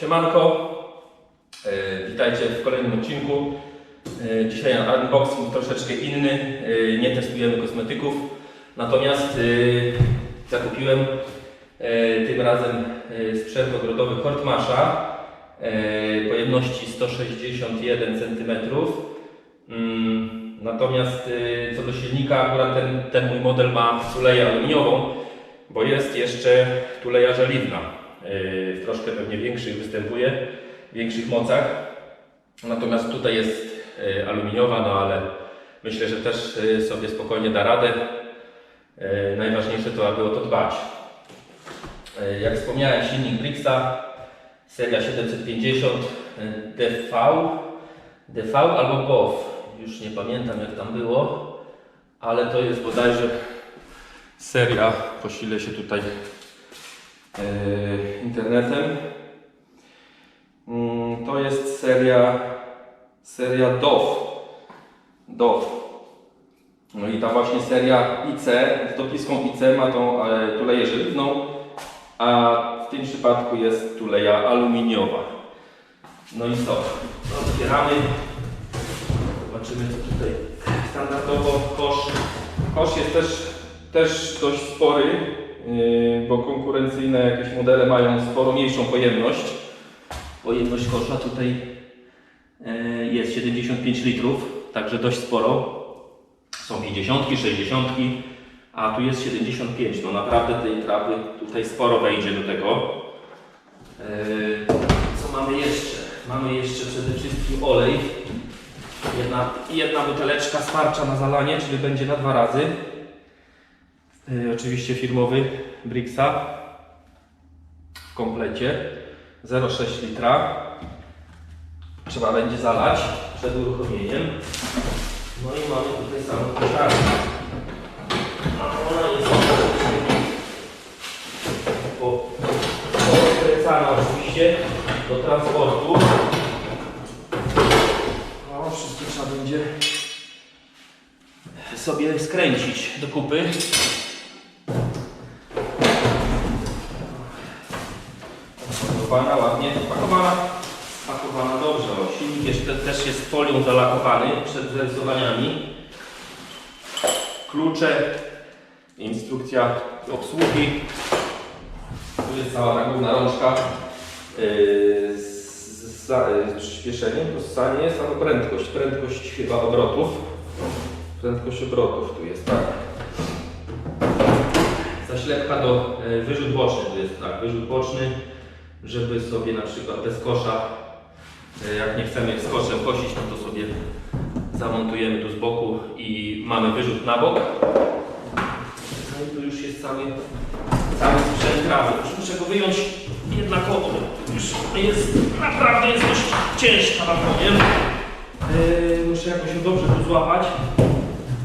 Siemanko, E, witajcie w kolejnym odcinku. E, Dzisiaj unboxing troszeczkę inny, E, nie testujemy kosmetyków, natomiast zakupiłem tym razem sprzęt ogrodowy Hortmasza e, pojemności 161 cm. Mm, Natomiast co do silnika, akurat ten, ten mój model ma tuleję aluminiową, bo jest jeszcze tuleja żeliwna. Troszkę pewnie większych występuje, większych mocach. Natomiast tutaj jest yy, aluminiowa, no ale myślę, że też yy, sobie spokojnie da radę. Yy, Najważniejsze to, aby o to dbać. Jak wspomniałem, silnik Brixa, seria 750 yy, DV, DV albo GOV. Już nie pamiętam jak tam było, ale to jest bodajże seria, posilę się tutaj e, internetem. Mm, To jest seria, seria DOF. DOF. No i ta właśnie seria IC, z dopiską IC ma tą e, tuleję żeliwną, a w tym przypadku jest tuleja aluminiowa. No i co? No, otwieramy. Zobaczymy co tutaj standardowo kosz. Kosz jest też, też dość spory, bo konkurencyjne jakieś modele mają sporo mniejszą pojemność. Pojemność kosza tutaj yy, jest 75 litrów, także dość sporo. Są 50, 60, a tu jest 75. No naprawdę tej trawy tutaj sporo wejdzie do tego. Yy, Co mamy jeszcze? Mamy jeszcze przede wszystkim olej. Jedna, jedna buteleczka sparcza na zalanie, czyli będzie na dwa razy. Yy, oczywiście firmowy Brixa w komplecie 0,6 litra. Trzeba będzie zalać przed uruchomieniem. No i mamy tutaj samą koszarkę. Ona jest po, pokręcana oczywiście do transportu. No, wszystko trzeba będzie sobie skręcić do kupy. Też jest folią zalakowany przed zarysowaniami. Klucze, instrukcja obsługi. Tu jest cała ta główna rączka yy, z, z, z przyspieszeniem, to ssanie, sama prędkość, prędkość chyba obrotów. Prędkość obrotów tu jest, tak. Zaślepka do yy, wyrzut boczny, tu jest tak, wyrzut boczny, żeby sobie na przykład bez kosza, jak nie chcemy z koszem kosić, no to sobie zamontujemy tu z boku i mamy wyrzut na bok. No i tu już jest cały cały sprzęt trawy. Już muszę go wyjąć jednakowo. Już jest, naprawdę jest dość ciężka, wam powiem. Yy, muszę jakoś ją dobrze tu złapać,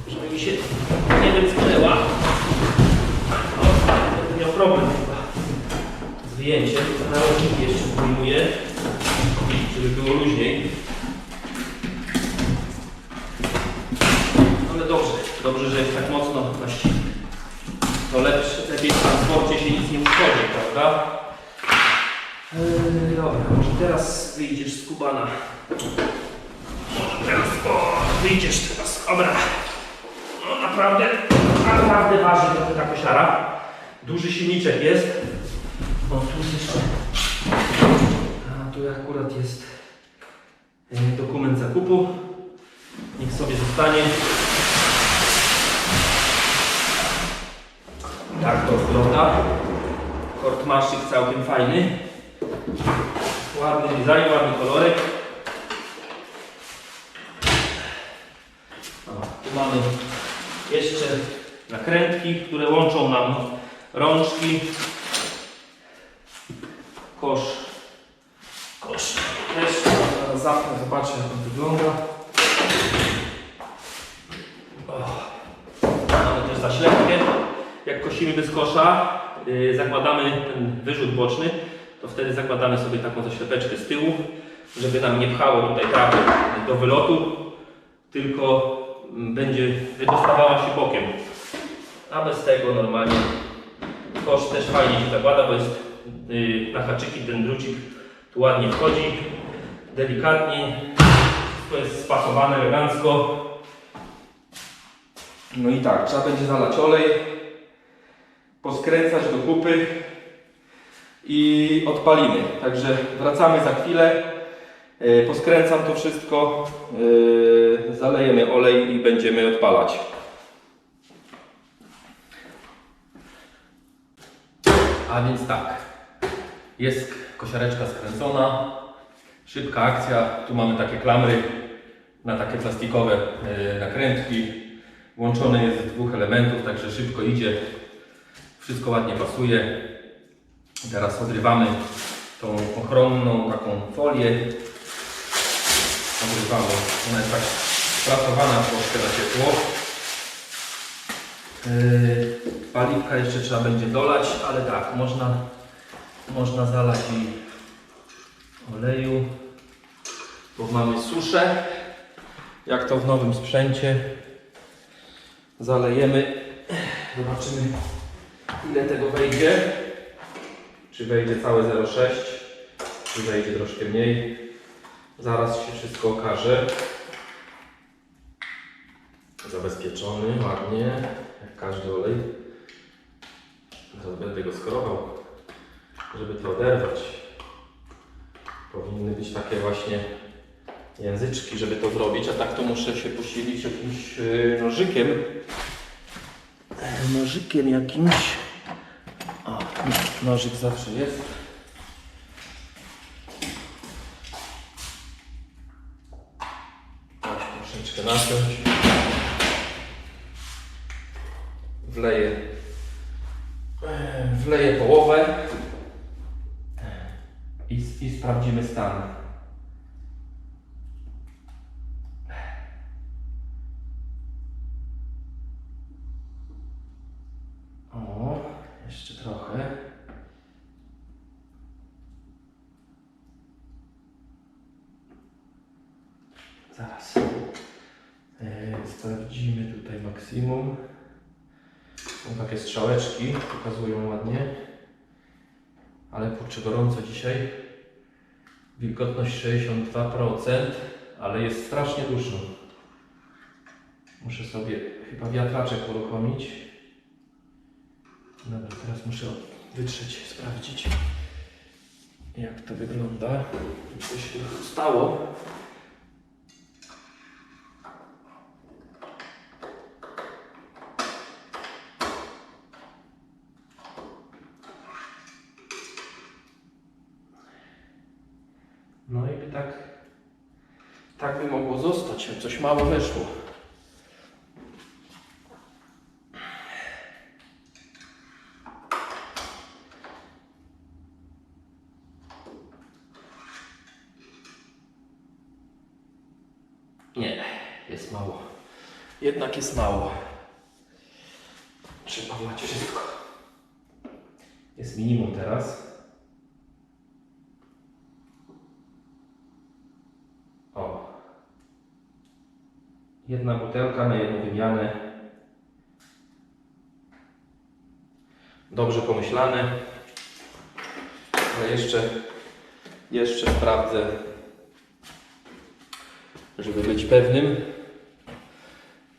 żeby mi się nie wymknęła. O, będę miał problem chyba z wyjęciem. Narożniki jeszcze wyjmuję, żeby było luźniej. Ale dobrze, dobrze, że jest tak mocno właściwie to lepsze, lepiej w transporcie się nic nie uszkodzi, prawda? Yy, dobra, może teraz wyjdziesz z kubana. Teraz, o, wyjdziesz teraz, dobra. No naprawdę, naprawdę waży trochę ta kosiara. Duży silniczek jest. O, tu jeszcze. Tu akurat jest yy, dokument zakupu. Niech sobie zostanie. Tak to wygląda. Kortmaszyk całkiem fajny. Ładny design, ładny kolorek. O, tu mamy jeszcze nakrętki, które łączą nam rączki. Kosz. Kosz też. Zaraz zapnę, zobaczę jak on wygląda. Mamy też zaślepkę jak kosimy bez kosza, yy, zakładamy ten wyrzut boczny, to wtedy zakładamy sobie taką zaślepeczkę z tyłu, żeby nam nie pchało tutaj trawy do wylotu, tylko mm, będzie wydostawała się bokiem. A bez tego normalnie kosz też fajnie się zakłada, bo jest yy, na haczyki ten drucik Tu ładnie wchodzi, delikatnie. To jest spasowane elegancko. No i tak, trzeba będzie zalać olej, poskręcać do kupy i odpalimy. Także wracamy za chwilę. Yy, Poskręcam to wszystko, yy, zalejemy olej i będziemy odpalać. A więc tak, jest kosiareczka skręcona, szybka akcja. Tu mamy takie klamry na takie plastikowe yy, nakrętki. Łączone jest z dwóch elementów, także szybko idzie. Wszystko ładnie pasuje. Teraz odrywamy tą ochronną taką folię. Odrywamy. Ona jest tak sprasowana troszkę na ciepło. Yy, paliwka jeszcze trzeba będzie dolać, ale tak, można, można zalać i oleju, bo mamy suszę. Jak to w nowym sprzęcie. Zalejemy. Zobaczymy ile tego wejdzie. Czy wejdzie całe 0,6, czy wejdzie troszkę mniej. Zaraz się wszystko okaże. Zabezpieczony ładnie, jak każdy olej. Teraz będę go skrował, żeby to oderwać. Powinny być takie właśnie języczki, żeby to zrobić, a tak to muszę się posilić jakimś yy, nożykiem. Nożykiem jakimś. O, nożyk zawsze jest. Troszeczkę naciąć. Wleję, e, wleję połowę i, i sprawdzimy stan. O, Zaraz. E, sprawdzimy tutaj maksimum. Są takie strzałeczki, pokazują ładnie. Ale kurczę, gorąco dzisiaj. Wilgotność 62%, ale jest strasznie dużo. Muszę sobie chyba wiatraczek uruchomić. Dobra, teraz muszę wytrzeć, sprawdzić jak to wygląda. Co się stało. No i by tak, tak by mogło zostać, coś mało weszło. Nie, jest mało. Jednak jest mało. Trzeba mać wszystko. Jest minimum teraz. O. Jedna butelka na jedną wymianę. Dobrze pomyślane. Ale jeszcze, jeszcze sprawdzę żeby być pewnym,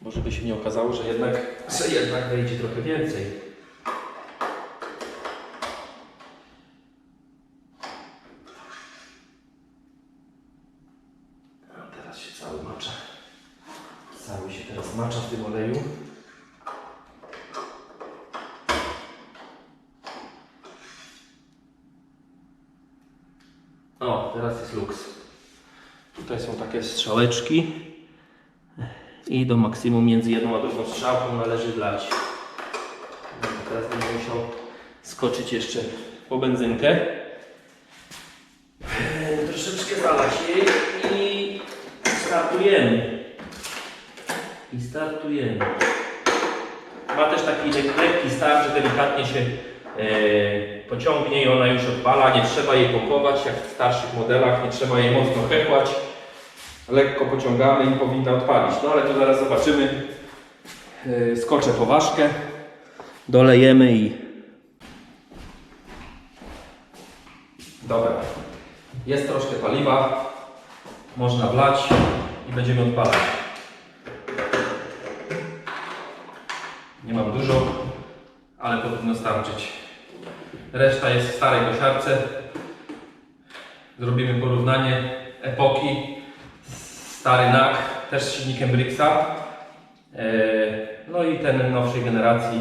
bo się nie okazało, że jednak, że jednak wejdzie trochę więcej. A teraz się cały macza. Cały się teraz macza w tym oleju. O, teraz jest luks. Tutaj są takie strzałeczki i do maksimum między jedną a drugą strzałką należy wlać. Teraz będę musiał skoczyć jeszcze po benzynkę. Eee, Troszeczkę zalać jej i startujemy. I startujemy. Ma też taki lek- lekki start, że delikatnie się e, pociągnie i ona już odpala. Nie trzeba jej pompować jak w starszych modelach, nie trzeba jej mocno chechłać. Lekko pociągamy i powinna odpalić. No ale to zaraz zobaczymy. E, skoczę po ważkę, dolejemy i... Dobra. Jest troszkę paliwa. Można wlać i będziemy odpalać. Nie mam dużo, ale powinno starczyć. Reszta jest w starej kosiarce. Zrobimy porównanie epoki. Stary NAK, też z silnikiem Brixa. Eee, No i ten nowszej generacji.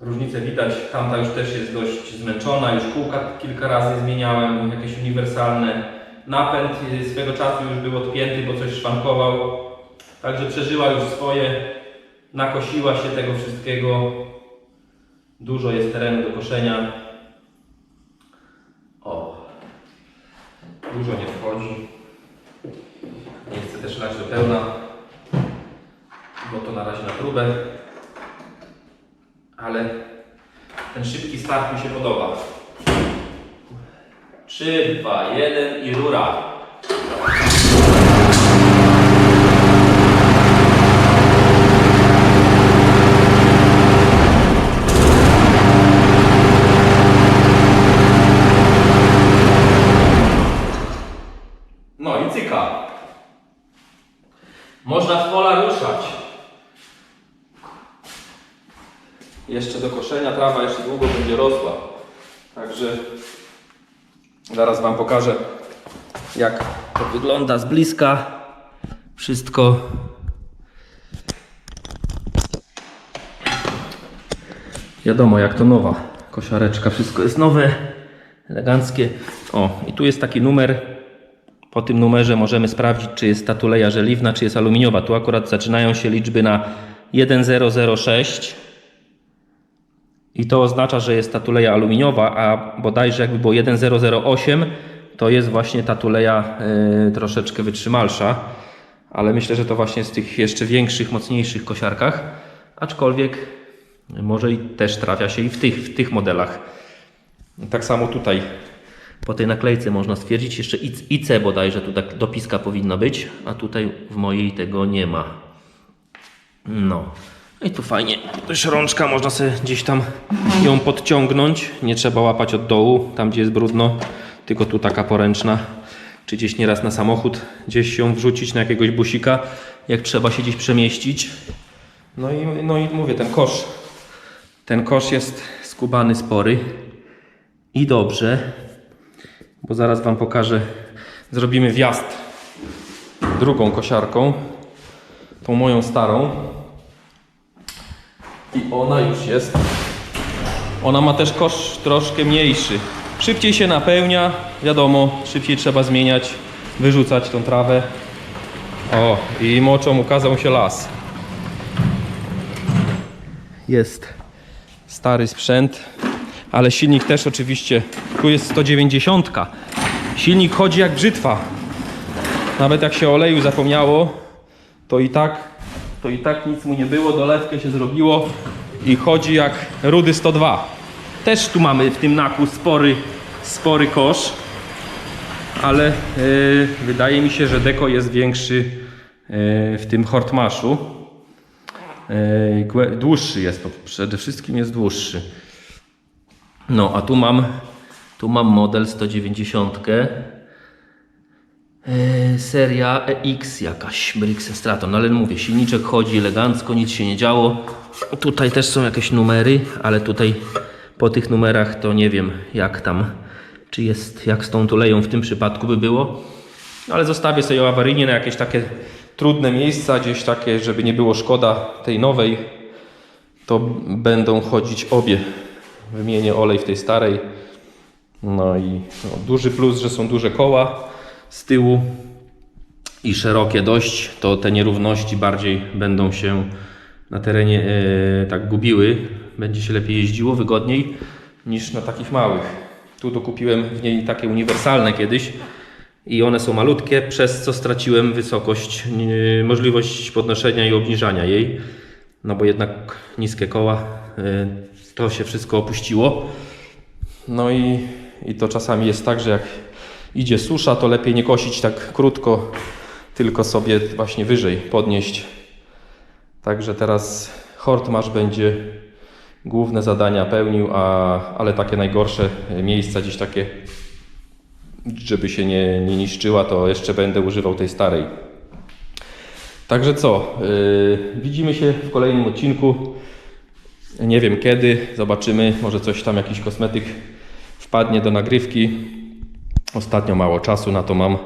Różnicę widać, tamta już też jest dość zmęczona, już kółka kilka razy zmieniałem, jakieś uniwersalne. Napęd y, swego czasu już był odpięty, bo coś szwankował. Także przeżyła już swoje, nakosiła się tego wszystkiego. Dużo jest terenu do koszenia. O, dużo nie wchodzi. Nie chcę też lać do pełna, bo to na razie na próbę. Ale ten szybki start mi się podoba. 3, 2, 1 i rura. No i cyka. Można w pola ruszać. Jeszcze do koszenia trawa jeszcze długo będzie rosła. Także zaraz Wam pokażę jak to wygląda z bliska. Wszystko wiadomo jak to nowa kosiareczka. Wszystko jest nowe, eleganckie. O i tu jest taki numer. Po tym numerze możemy sprawdzić czy jest ta tuleja żeliwna, czy jest aluminiowa. Tu akurat zaczynają się liczby na 1006 i to oznacza, że jest ta tuleja aluminiowa, a bodajże jakby było 1008, to jest właśnie ta tuleja y, troszeczkę wytrzymalsza. Ale myślę, że to właśnie z tych jeszcze większych, mocniejszych kosiarkach. Aczkolwiek może i też trafia się i w tych, w tych modelach. Tak samo tutaj po tej naklejce można stwierdzić, jeszcze IC bodajże tu tak dopiska powinna być, a tutaj w mojej tego nie ma. No. I tu fajnie, też rączka, można sobie gdzieś tam ją podciągnąć. Nie trzeba łapać od dołu, tam gdzie jest brudno, tylko tu taka poręczna. Czy gdzieś nieraz na samochód, gdzieś ją wrzucić na jakiegoś busika, jak trzeba się gdzieś przemieścić. No i, no i mówię, ten kosz, ten kosz jest skubany spory i dobrze, bo zaraz Wam pokażę. Zrobimy wjazd drugą kosiarką, tą moją starą. I ona już jest. Ona ma też kosz troszkę mniejszy. Szybciej się napełnia, wiadomo, szybciej trzeba zmieniać, wyrzucać tą trawę. O, i moczą ukazał się las. Jest stary sprzęt, ale silnik też oczywiście. Tu jest 190. Silnik chodzi jak brzytwa. Nawet jak się oleju zapomniało, to i tak to i tak nic mu nie było, dolewkę się zrobiło i chodzi jak rudy 102. Też tu mamy w tym naku spory, spory kosz, ale yy, wydaje mi się, że deko jest większy yy, w tym Hortmaszu. Yy, dłuższy jest, to przede wszystkim jest dłuższy. No, a tu mam, tu mam model 190. Eee, seria EX jakaś, Brix Straton, ale mówię, silniczek chodzi elegancko, nic się nie działo. Tutaj też są jakieś numery, ale tutaj po tych numerach to nie wiem jak tam, czy jest, jak z tą tuleją w tym przypadku by było. Ale zostawię sobie ją awaryjnie na jakieś takie trudne miejsca, gdzieś takie, żeby nie było szkoda tej nowej, to będą chodzić obie. Wymienię olej w tej starej. No i no, duży plus, że są duże koła z tyłu i szerokie dość, to te nierówności bardziej będą się na terenie e, tak gubiły. Będzie się lepiej jeździło, wygodniej niż na takich małych. Tu dokupiłem w niej takie uniwersalne kiedyś i one są malutkie, przez co straciłem wysokość, możliwość podnoszenia i obniżania jej. No bo jednak niskie koła, e, to się wszystko opuściło. No i, i to czasami jest tak, że jak idzie susza, to lepiej nie kosić tak krótko, tylko sobie właśnie wyżej podnieść. Także teraz Hortmasz będzie główne zadania pełnił, a, ale takie najgorsze miejsca, gdzieś takie żeby się nie, nie niszczyła, to jeszcze będę używał tej starej. Także co, yy, widzimy się w kolejnym odcinku. Nie wiem kiedy, zobaczymy, może coś tam, jakiś kosmetyk wpadnie do nagrywki. Ostatnio mało czasu na to mam,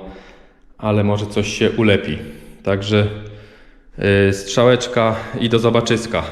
ale może coś się ulepi. Także yy, strzałeczka i do zobaczyska.